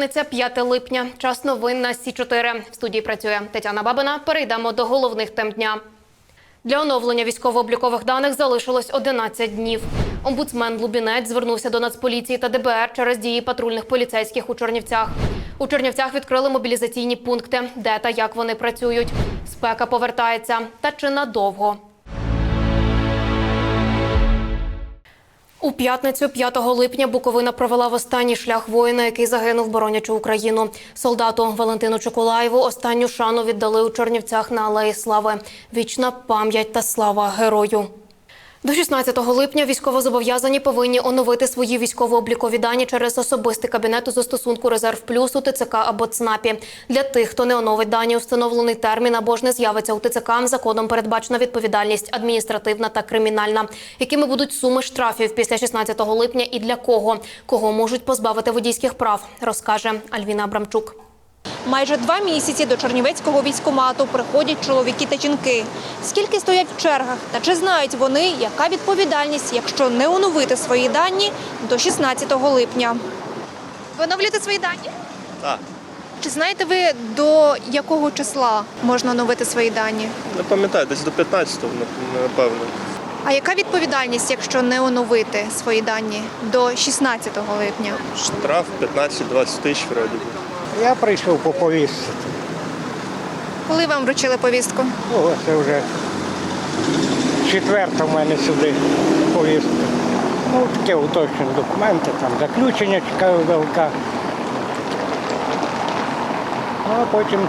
П'ятниця, 5 липня. Час новин на Сі 4 В студії працює Тетяна Бабина. Перейдемо до головних тем дня. Для оновлення військово-облікових даних залишилось 11 днів. Омбудсмен Лубінець звернувся до Нацполіції та ДБР через дії патрульних поліцейських у Чернівцях. У Чернівцях відкрили мобілізаційні пункти, де та як вони працюють. Спека повертається. Та чи надовго? У п'ятницю, 5 липня, Буковина провела в останній шлях воїна, який загинув, боронячи Україну. Солдату Валентину Чоколаєву останню шану віддали у Чернівцях на Алеї Слави. Вічна пам'ять та слава герою. До 16 липня військовозобов'язані повинні оновити свої військово-облікові дані через особистий кабінет у застосунку Резерв Плюс у ТЦК або ЦНАПі. Для тих, хто не оновить дані у встановлений термін або ж не з'явиться у ТЦК, законом передбачена відповідальність адміністративна та кримінальна. Якими будуть суми штрафів після 16 липня і для кого? Кого можуть позбавити водійських прав, розкаже Альвіна Абрамчук. Майже два місяці до Чернівецького військкомату приходять чоловіки та жінки. Скільки стоять в чергах та чи знають вони, яка відповідальність, якщо не оновити свої дані до 16 липня? Ви оновлюєте свої дані? Так. Чи знаєте ви до якого числа можна оновити свої дані? Не пам'ятаю, десь до 15-го, напевно. А яка відповідальність, якщо не оновити свої дані до 16 липня? Штраф 15-20 тисяч вроді. Я прийшов по повістці. Коли вам вручили повістку? О, це вже четверта в мене сюди повістка. Ну, таке уточнені документи, там заключення чекаю ВЛК. Ну, а потім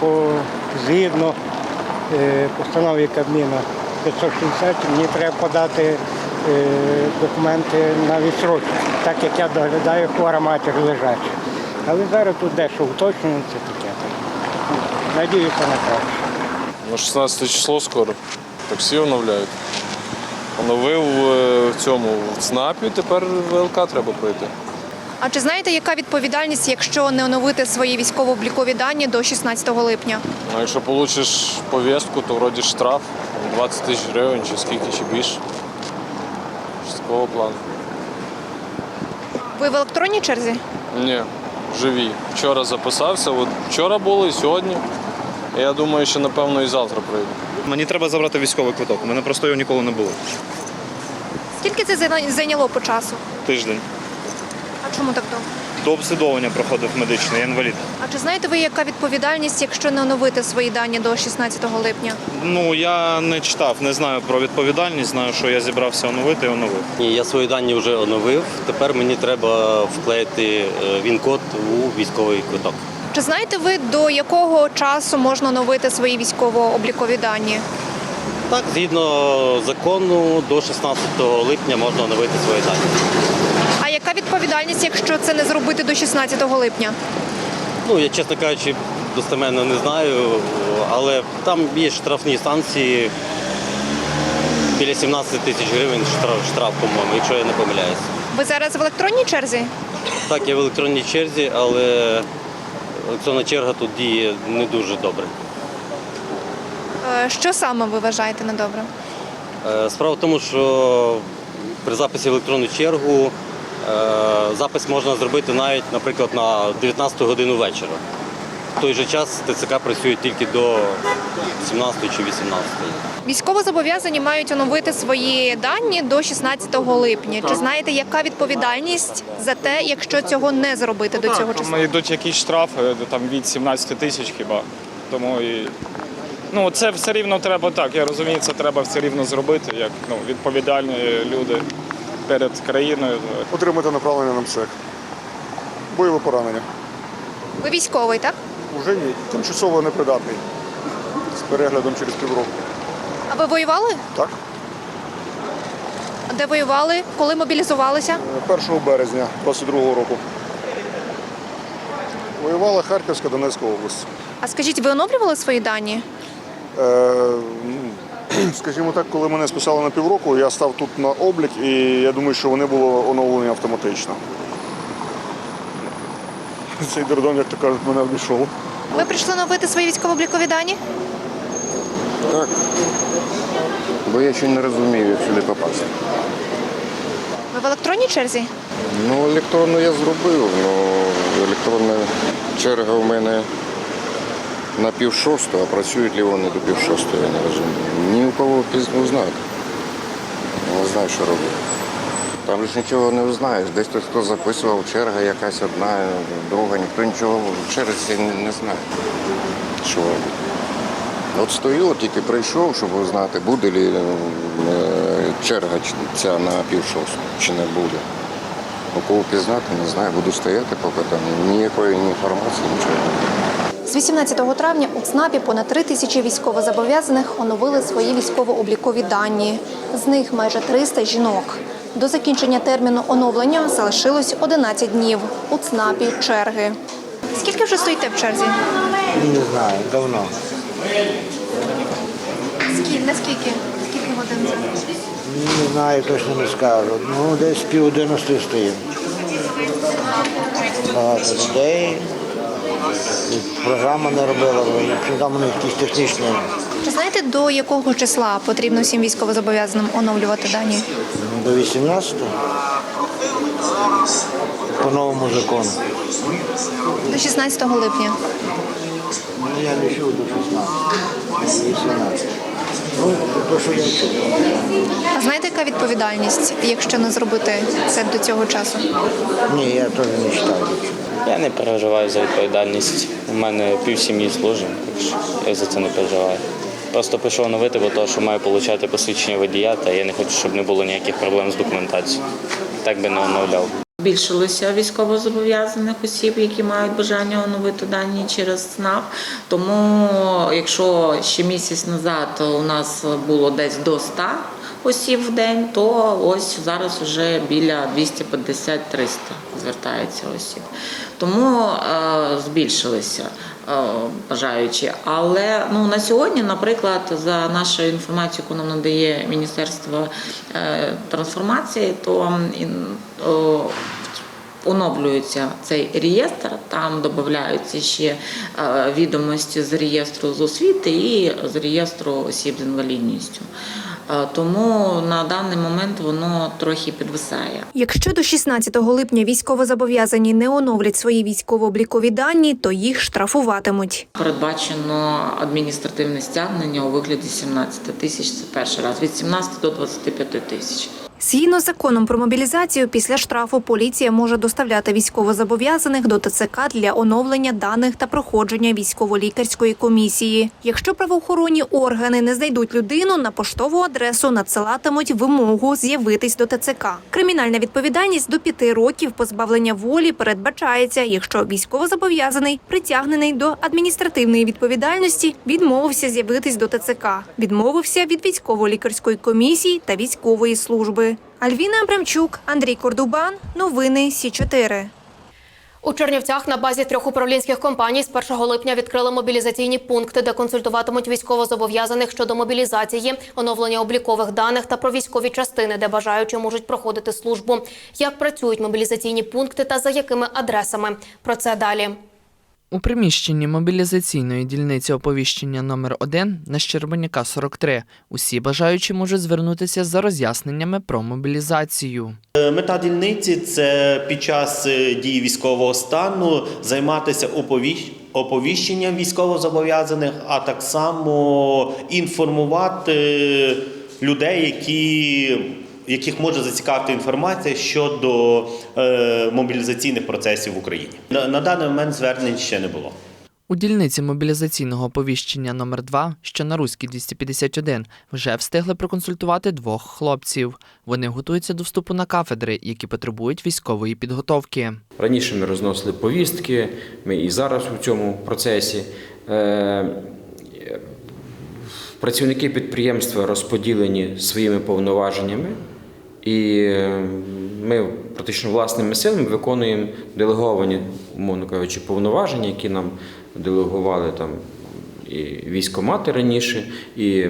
по, згідно е, постанові Кабміна 560 мені треба подати е, документи на відсрочку, так як я доглядаю хвора матір лежача. Але зараз тут дещо уточнюється таке. Надіюся на краще. На 16 число скоро. Таксі оновляють. Оновив е, в цьому в ЦНАПі, тепер ВЛК треба пройти. А чи знаєте, яка відповідальність, якщо не оновити свої військово-облікові дані до 16 липня? Ну, якщо получиш повістку, то вроді штраф 20 тисяч гривень чи скільки, чи більше. З такого плану. Ви в електронній черзі? Ні, живі. Вчора записався, от вчора було і сьогодні. Я думаю, що напевно і завтра прийду. Мені треба забрати військовий квиток. У мене просто його ніколи не було. Скільки це зайняло по часу? Тиждень. А чому так довго? До обслідовування проходив медичне, я інвалід. А чи знаєте ви, яка відповідальність, якщо не оновити свої дані до 16 липня? Ну я не читав, не знаю про відповідальність. Знаю, що я зібрався оновити і оновив. Ні, я свої дані вже оновив. Тепер мені треба вклеїти е, він-код у військовий квиток. Чи знаєте ви, до якого часу можна оновити свої військово-облікові дані? Так, згідно закону, до 16 липня можна оновити свої дані. Яка відповідальність, якщо це не зробити до 16 липня? Ну, я, чесно кажучи, достеменно не знаю, але там є штрафні санкції. Біля 17 тисяч гривень штраф, штраф, по-моєму, якщо я не помиляюся. Ви зараз в електронній черзі? Так, я в електронній черзі, але електронна черга тут діє не дуже добре. Е, Що саме ви вважаєте недобре? Справа в тому, що при записі в електронну чергу запис можна зробити навіть, наприклад, на 19 годину вечора. В той же час ТЦК працює тільки до 17 чи 18. Військовозобов'язані мають оновити свої дані до 16 липня. Чи знаєте, яка відповідальність за те, якщо цього не зробити до цього часу? Там йдуть якісь штрафи, там від 17 тисяч хіба. Тому і ну це все рівно треба так. Я розумію, це треба все рівно зробити, як ну, відповідальні люди перед країною. отримати направлення на МСЕК. Бойове поранення. Ви військовий, так? Уже ні. Тимчасово непридатний. З переглядом через півроку. А ви воювали? Так? Де воювали? Коли мобілізувалися? Е, 1 березня 22-го року. Воювала Харківська, Донецька область. А скажіть, ви оновлювали свої дані? Е, скажімо так, коли мене списали на півроку, я став тут на облік і я думаю, що вони були оновлені автоматично. Цей дурдом, як то кажуть, мене обійшов. Ви прийшли оновити свої військово-облікові дані? Так. Бо я ще не розумію, як сюди попасти. Ви в електронній черзі? Ну, електронну я зробив, але електронна черга у мене на пів шостого, а працюють ли вони до пів шостого, я не розумію. Ні у кого пізно узнати. Не знаю, що робити. Там ж нічого не узнаєш. Десь хтось хто записував, черга якась одна, друга, ніхто нічого в черзі не, не знає. Що. От стою, тільки прийшов, щоб узнати, буде ли е, черга ця на пів шостого, чи не буде. У кого пізнати, не знаю, буду стояти, поки там ніякої інформації, нічого немає. З 18 травня у ЦНАПі понад 3 тисячі військовозобов'язаних оновили свої військово-облікові дані. З них майже 300 жінок. До закінчення терміну оновлення залишилось 11 днів. У ЦНАПі черги. Скільки вже стоїте в черзі? Не знаю, давно. Скільки? Наскільки? Скільки годин це? Не знаю, точно не скажу. Ну, десь пів одинадцяти стоїмо. Багато людей. Програма не робила, там них якісь технічні. Чи знаєте, до якого числа потрібно всім військовозобов'язаним оновлювати дані? До 18-го. По новому закону. До 16 липня. Ну, я не чув до 16. 18. Ну, то, що я чув. А знаєте, яка відповідальність, якщо не зробити це до цього часу? Ні, я теж не читаю. Я не переживаю за відповідальність. У мене пів сім'ї служить, так що я за це не переживаю. Просто пішов оновити, бо того, що маю отримати посвідчення водія, та я не хочу, щоб не було ніяких проблем з документацією. Так би не оновляв. Збільшилося військовозобов'язаних осіб, які мають бажання оновити дані через СНАП. Тому, якщо ще місяць назад у нас було десь до 100 осіб в день, то ось зараз вже біля 250-300 звертається осіб. Тому е, збільшилися е, бажаючі. Але ну, на сьогодні, наприклад, за нашою інформацією, яку нам надає Міністерство е, трансформації, то о, оновлюється цей реєстр, там додаються ще е, відомості з реєстру з освіти і з реєстру осіб з інвалідністю. Е, Тому на даний момент воно трохи підвисає. Якщо до 16 липня військовозобов'язані не оновлять свої військово-облікові дані, то їх штрафуватимуть. Передбачено адміністративне стягнення у вигляді 17 тисяч. Це перший раз від 17 до 25 тисяч. Згідно з законом про мобілізацію, після штрафу поліція може доставляти військовозобов'язаних до ТЦК для оновлення даних та проходження військово-лікарської комісії. Якщо правоохоронні органи не знайдуть людину, на поштову адресу надсилатимуть вимогу з'явитись до ТЦК. Кримінальна відповідальність до п'яти років позбавлення волі передбачається, якщо військовозобов'язаний притягнений до адміністративної відповідальності, відмовився з'явитись до ТЦК, відмовився від військово-лікарської комісії та військової служби. Альвіна Абрамчук, Андрій Кордубан. Новини Сі 4 У Чернівцях на базі трьох управлінських компаній з 1 липня відкрили мобілізаційні пункти, де консультуватимуть військовозобов'язаних щодо мобілізації, оновлення облікових даних та про військові частини, де бажаючі можуть проходити службу. Як працюють мобілізаційні пункти та за якими адресами? Про це далі. У приміщенні мобілізаційної дільниці оповіщення номер 1 на Щербаняка 43 усі бажаючі можуть звернутися за роз'ясненнями про мобілізацію. Мета дільниці це під час е, дії військового стану займатися оповіщ- оповіщенням військовозобов'язаних, а так само інформувати людей, які, яких може зацікавити інформація щодо е, мобілізаційних процесів в Україні. На, на даний момент звернень ще не було. У дільниці мобілізаційного оповіщення номер 2 що на Руській 251, вже встигли проконсультувати двох хлопців. Вони готуються до вступу на кафедри, які потребують військової підготовки. Раніше ми розносили повістки, ми і зараз у цьому процесі. Е, Працівники підприємства розподілені своїми повноваженнями, і е, ми практично власними силами виконуємо делеговані, умовно кажучи, повноваження, які нам делегували там і військомати раніше, і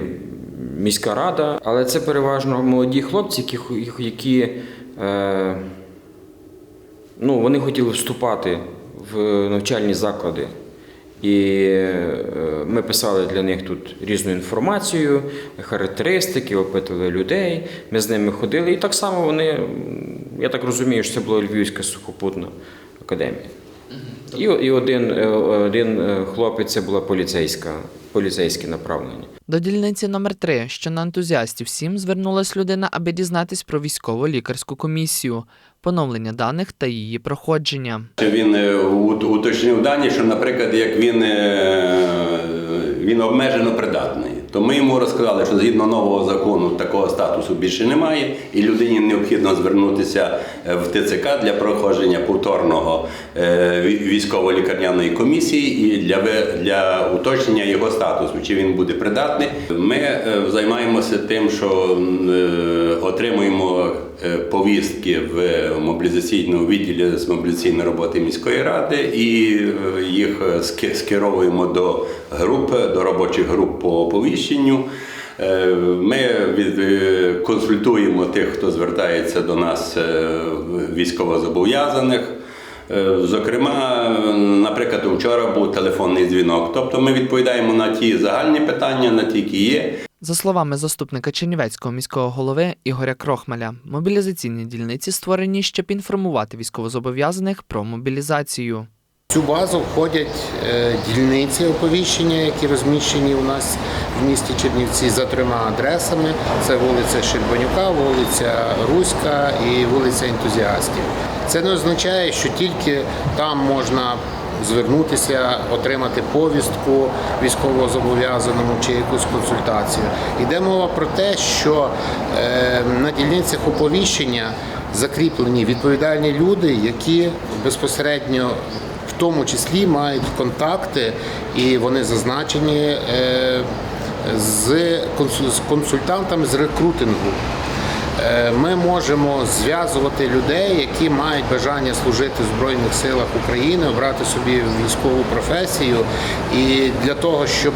міська рада. Але це переважно молоді хлопці, які, які е, ну, вони хотіли вступати в навчальні заклади І е, ми писали для них тут різну інформацію, характеристики, опитували людей. Ми з ними ходили. І так само вони, я так розумію, що це була Львівська сухопутна академія. І, і один, е, один е, хлопець це була поліцейська, поліцейське направлення. До дільниці номер 3 що на ентузіастів 7 звернулась людина, аби дізнатись про військово-лікарську комісію, поновлення даних та її проходження. Він е, уточнив дані, що, наприклад, як він, він обмежено придатний, то ми йому розказали, що згідно нового закону такого статусу більше немає, і людині необхідно звернутися е, в ТЦК для проходження повторного е, військово-лікарняної комісії і для, для уточнення його статусу, чи він буде придатний. Ми е, займаємося тим, що отримуємо повістки в мобілізаційному відділі з мобілізаційної роботи міської ради і їх скеровуємо до груп, до робочих груп по оповіщенню. Е, Ми від- е, консультуємо тих, хто звертається до нас е, військовозобов'язаних. Зокрема, наприклад, вчора був телефонний дзвінок. Тобто ми відповідаємо на ті загальні питання, на ті, які є. За словами заступника Чернівецького міського голови Ігоря Крохмаля, мобілізаційні дільниці створені, щоб інформувати військовозобов'язаних про мобілізацію. Цю базу входять е, дільниці оповіщення, які розміщені у нас в місті Чернівці за трьома адресами: це вулиця Щербанюка, вулиця Руська і вулиця Ентузіастів. Це не означає, що тільки там можна звернутися, отримати повістку військовозобов'язаному чи якусь консультацію. Йде мова про те, що е, на дільницях оповіщення закріплені відповідальні люди, які безпосередньо тому числі мають контакти і вони зазначені е, з консультантами з рекрутингу. Е, Ми можемо зв'язувати людей, які мають бажання служити в Збройних силах України, обрати собі військову професію. І для того, щоб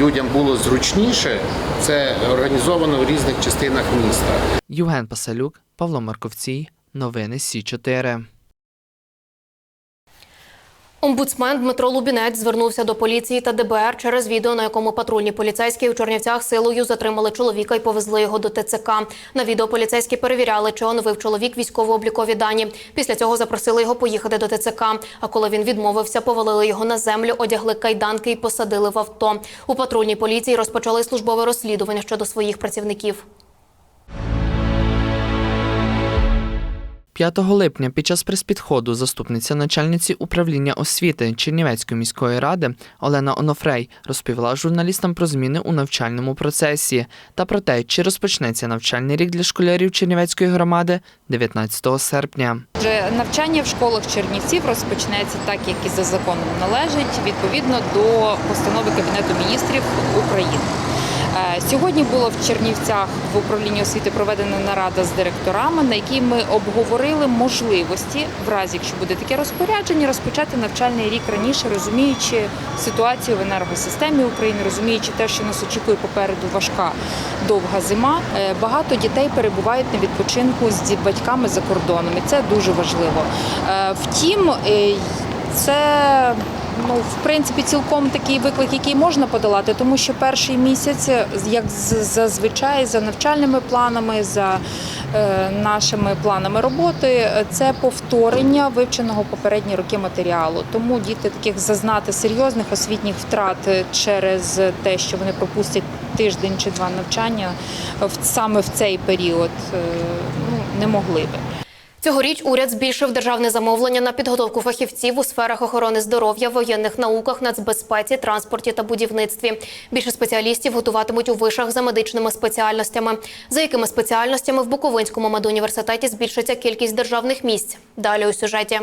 людям було зручніше, це організовано в різних частинах міста. Євген Пасалюк, Павло Марковцій, новини Сі 4 Омбудсмен Дмитро Лубінець звернувся до поліції та ДБР через відео, на якому патрульні поліцейські у Чернівцях силою затримали чоловіка і повезли його до ТЦК. На відео поліцейські перевіряли, чи оновив чоловік військово-облікові дані. Після цього запросили його поїхати до ТЦК. А коли він відмовився, повалили його на землю, одягли кайданки і посадили в авто. У патрульній поліції розпочали службове розслідування щодо своїх працівників. 5 липня під час прес-підходу заступниця начальниці управління освіти Чернівецької міської ради Олена Онофрей розповіла журналістам про зміни у навчальному процесі та про те, чи розпочнеться навчальний рік для школярів Чернівецької громади 19 серпня. Навчання в школах Чернівців розпочнеться так, як і за законом належить, відповідно до постанови Кабінету міністрів України. Е, Сьогодні було в Чернівцях в управлінні освіти проведена нарада з директорами, на якій ми обговорили можливості, в разі якщо буде таке розпорядження, розпочати навчальний рік раніше, розуміючи ситуацію в енергосистемі України, розуміючи те, що нас очікує попереду важка довга зима. Е, Багато дітей перебувають на відпочинку з батьками за кордоном, і це дуже важливо. Е, Втім, це ну в принципі цілком такий виклик, який можна подолати, тому що перший місяць, як зазвичай, за навчальними планами, за е, нашими планами роботи, це повторення вивченого попередні роки матеріалу. Тому діти таких зазнати серйозних освітніх втрат е, через те, що вони пропустять тиждень чи два навчання в саме в цей період, е, ну не могли би. Цьогоріч уряд збільшив державне замовлення на підготовку фахівців у сферах охорони здоров'я, воєнних науках, нацбезпеці, транспорті та будівництві. Більше спеціалістів готуватимуть у вишах за медичними спеціальностями. За якими спеціальностями в Буковинському медуніверситеті збільшиться кількість державних місць? Далі у сюжеті.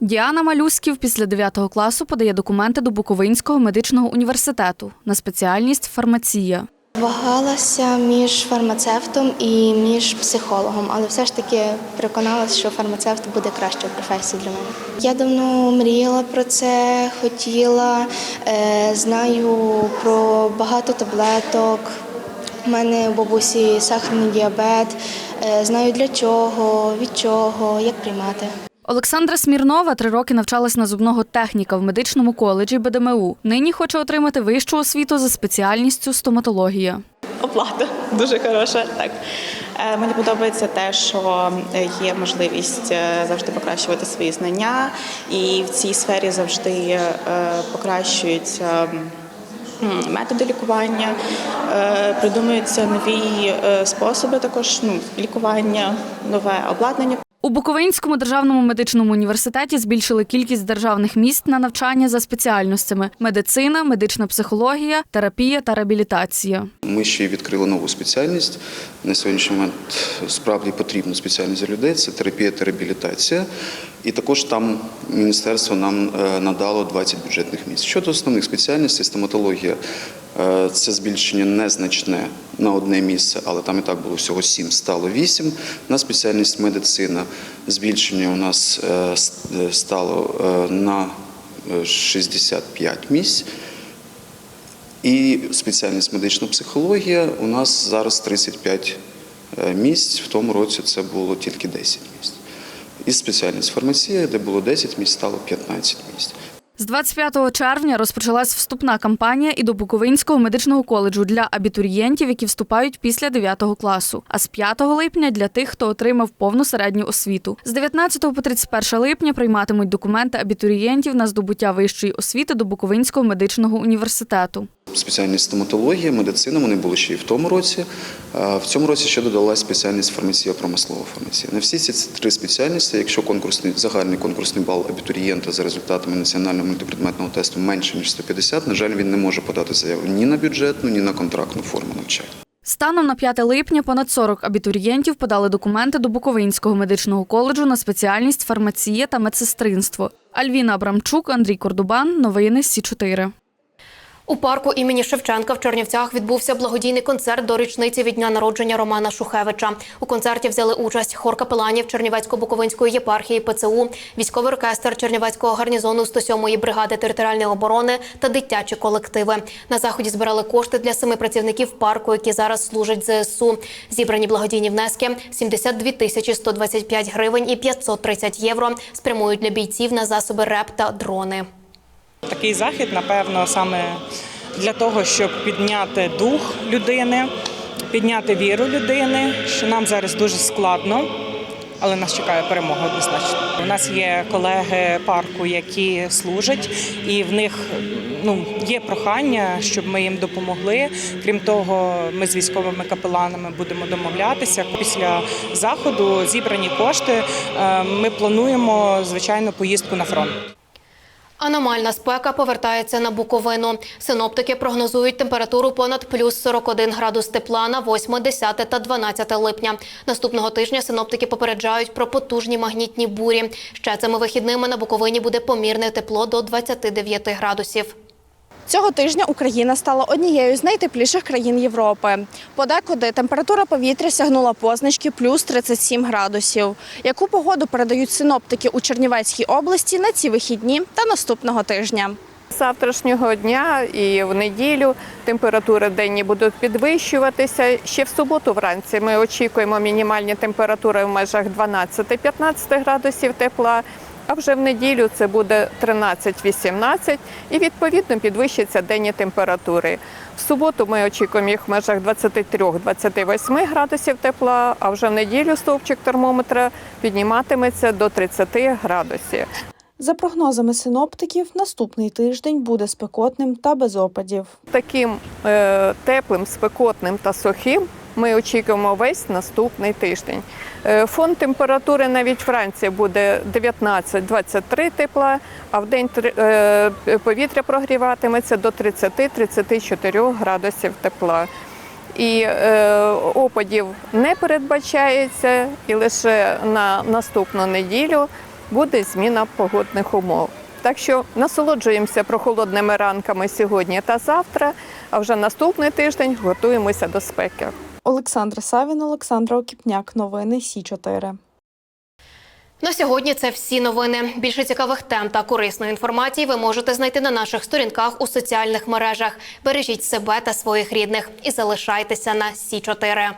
Діана Малюсків після 9 класу подає документи до Буковинського медичного університету на спеціальність фармація. Вагалася між фармацевтом і між психологом, але все ж таки переконалася, що фармацевт буде кращою професією для мене. Я давно мріяла про це, хотіла, е, знаю про багато таблеток. У мене у бабусі сахарний діабет, е, знаю для чого, від чого, як приймати. Олександра Смірнова три роки навчалась на зубного техніка в медичному коледжі БДМУ. Нині хоче отримати вищу освіту за спеціальністю стоматологія. Оплата дуже хороша. Так Е, мені подобається те, що є можливість е, завжди покращувати свої знання, і в цій сфері завжди е, покращуються. Методи лікування, придумуються нові способи також ну, лікування, нове обладнання. У Буковинському державному медичному університеті збільшили кількість державних місць на навчання за спеціальностями: медицина, медична психологія, терапія та реабілітація. Ми ще й відкрили нову спеціальність. На сьогоднішній момент справді потрібна спеціальність для людей це терапія та реабілітація. І також там міністерство нам е, надало 20 бюджетних місць. Щодо основних спеціальностей, стоматологія е, це збільшення незначне на одне місце, але там і так було всього 7, стало 8. На спеціальність медицина збільшення у нас е, стало на е, 65 місць. І спеціальність медична психологія у нас зараз 35 е, місць. В тому році це було тільки 10 місць. І спеціальність фармація, де було 10 місць, стало 15 місць. З 25 червня розпочалась вступна кампанія і до Буковинського медичного коледжу для абітурієнтів, які вступають після 9 класу. А з 5 липня для тих, хто отримав повну середню освіту. З 19 по 31 липня прийматимуть документи абітурієнтів на здобуття вищої освіти до Буковинського медичного університету. Спеціальність стоматологія, медицина, вони були ще і в тому році. В цьому році ще додалась спеціальність фармація, промислова фармація. На всі ці три спеціальності, якщо конкурсний загальний конкурсний бал абітурієнта за результатами національного мультипредметного тесту менше ніж 150, на жаль, він не може подати заяву ні на бюджетну, ні на контрактну форму навчання. Станом на 5 липня понад 40 абітурієнтів подали документи до Буковинського медичного коледжу на спеціальність фармація та медсестринство. Альвіна Абрамчук, Андрій Кордубан. Новини Сі 4 У парку імені Шевченка в Чернівцях відбувся благодійний концерт до річниці від дня народження Романа Шухевича. У концерті взяли участь хор капеланів Чернівецько-Буковинської єпархії ПЦУ, військовий оркестр Чернівецького гарнізону 107-ї бригади територіальної оборони та дитячі колективи. На заході збирали кошти для семи працівників парку, які зараз служать ЗСУ. Зібрані благодійні внески 72 тисячі 125 гривень і 530 євро спрямують для бійців на засоби РЕП та дрони. Такий захід, напевно, саме для того, щоб підняти дух людини, підняти віру людини, що нам зараз дуже складно, але нас чекає перемога однозначно. У нас є колеги парку, які служать, і в них ну, є прохання, щоб ми їм допомогли. Крім того, ми з військовими капеланами будемо домовлятися. Після заходу зібрані кошти. е, Ми плануємо звичайно поїздку на фронт. Аномальна спека повертається на Буковину. Синоптики прогнозують температуру понад плюс 41 градус тепла на 8, 10 та 12 липня. Наступного тижня синоптики попереджають про потужні магнітні бурі. Ще цими вихідними на Буковині буде помірне тепло до 29 градусів. Цього тижня Україна стала однією з найтепліших країн Європи. Подекуди температура повітря сягнула позначки плюс 37 градусів. Яку погоду передають синоптики у Чернівецькій області на ці вихідні та наступного тижня? Завтрашнього дня і в неділю температури денні будуть підвищуватися. Ще в суботу вранці ми очікуємо мінімальні температури в межах 12-15 градусів тепла. А вже в неділю це буде 13-18 і відповідно підвищаться денні температури. В суботу ми очікуємо їх в межах 23-28 градусів тепла, а вже в неділю стовпчик термометра підніматиметься до 30 градусів. За прогнозами синоптиків, наступний тиждень буде спекотним та без опадів. Таким е, теплим, спекотним та сухим ми очікуємо весь наступний тиждень. Е, фон температури навіть вранці буде 19-23 тепла, а в день е, повітря прогріватиметься до 30-34 градусів тепла. І е, опадів не передбачається, і лише на наступну неділю буде зміна погодних умов. Так що насолоджуємося прохолодними ранками сьогодні та завтра, а вже наступний тиждень готуємося до спеки. Олександра Савін, Олександра Окіпняк. Новини Сі 4 На сьогодні це всі новини. Більше цікавих тем та корисної інформації ви можете знайти на наших сторінках у соціальних мережах. Бережіть себе та своїх рідних і залишайтеся на Сі 4